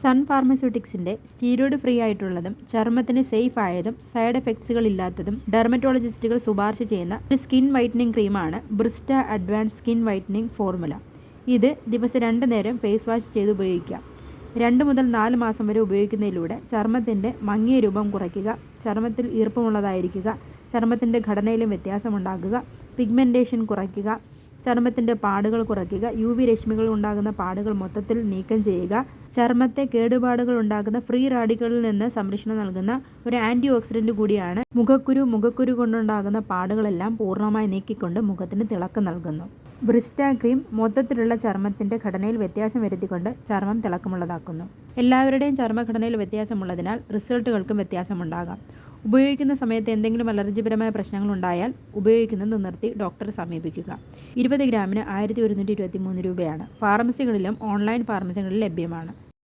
Sun ഫാർമസ്യൂട്ടിക്സിന്റെ സ്റ്റീരോയിഡ് free ആയിട്ടുള്ളതും ചർമ്മത്തിന് safe ആയതും സൈഡ് എഫക്ട്സുകൾ ഇല്ലാത്തതും ഡെർമറ്റോളജിസ്റ്റുകൾ ശുപാർശ ചെയ്യുന്ന ഒരു സ്കിൻ വൈറ്റനിങ് ക്രീമാണ് ബ്രിസ്റ്റ അഡ്വാൻസ് സ്കിൻ വൈറ്റനിങ് ഫോർമുല. ഇത് ദിവസം രണ്ട് നേരം ഫേസ് വാഷ് ചെയ്ത് ഉപയോഗിക്കാം രണ്ട് മുതൽ നാല് മാസം വരെ ഉപയോഗിക്കുന്നതിലൂടെ ചർമ്മത്തിന്റെ മങ്ങിയ രൂപം കുറയ്ക്കുക ചർമ്മത്തിൽ ഈർപ്പമുള്ളതായിരിക്കുക ചർമ്മത്തിന്റെ ഘടനയിലും വ്യത്യാസമുണ്ടാക്കുക പിഗ്മെന്റേഷൻ കുറയ്ക്കുക ചർമ്മത്തിന്റെ പാടുകൾ കുറയ്ക്കുക. യു വി രശ്മികൾ ഉണ്ടാകുന്ന പാടുകൾ മൊത്തത്തിൽ നീക്കം ചെയ്യുക. ചർമ്മത്തെ കേടുപാടുകൾ ഉണ്ടാക്കുന്ന ഫ്രീ റാഡിക്കളിൽ നിന്ന് സംരക്ഷണം നൽകുന്ന ഒരു ആന്റി ഓക്സിഡന്റ് കൂടിയാണ് മുഖക്കുരു. മുഖക്കുരു കൊണ്ടുണ്ടാകുന്ന പാടുകളെല്ലാം പൂർണമായി നീക്കിക്കൊണ്ട് മുഖത്തിന് തിളക്കം നൽകുന്നു. ബ്രിസ്റ്റ ക്രീം മൊത്തത്തിലുള്ള ചർമ്മത്തിന്റെ ഘടനയിൽ വ്യത്യാസം വരുത്തിക്കൊണ്ട് ചർമ്മം തിളക്കമുള്ളതാക്കുന്നു. എല്ലാവരുടെയും ചർമ്മഘടനയിൽ വ്യത്യാസമുള്ളതിനാൽ റിസൾട്ടുകൾക്കും വ്യത്യാസമുണ്ടാകാം. ഉപയോഗിക്കുന്ന സമയത്ത് എന്തെങ്കിലും അലർജിപരമായ പ്രശ്നങ്ങൾ ഉണ്ടായാൽ ഉപയോഗിക്കുന്നത് നിർത്തി ഡോക്ടറെ സമീപിക്കുക. ഇരുപത് ഗ്രാമിന് ആയിരത്തി ഒരുന്നൂറ്റി ഇരുപത്തി മൂന്ന് രൂപയാണ്. ഫാർമസികളിലും ഓൺലൈൻ ഫാർമസികളിലും ലഭ്യമാണ്.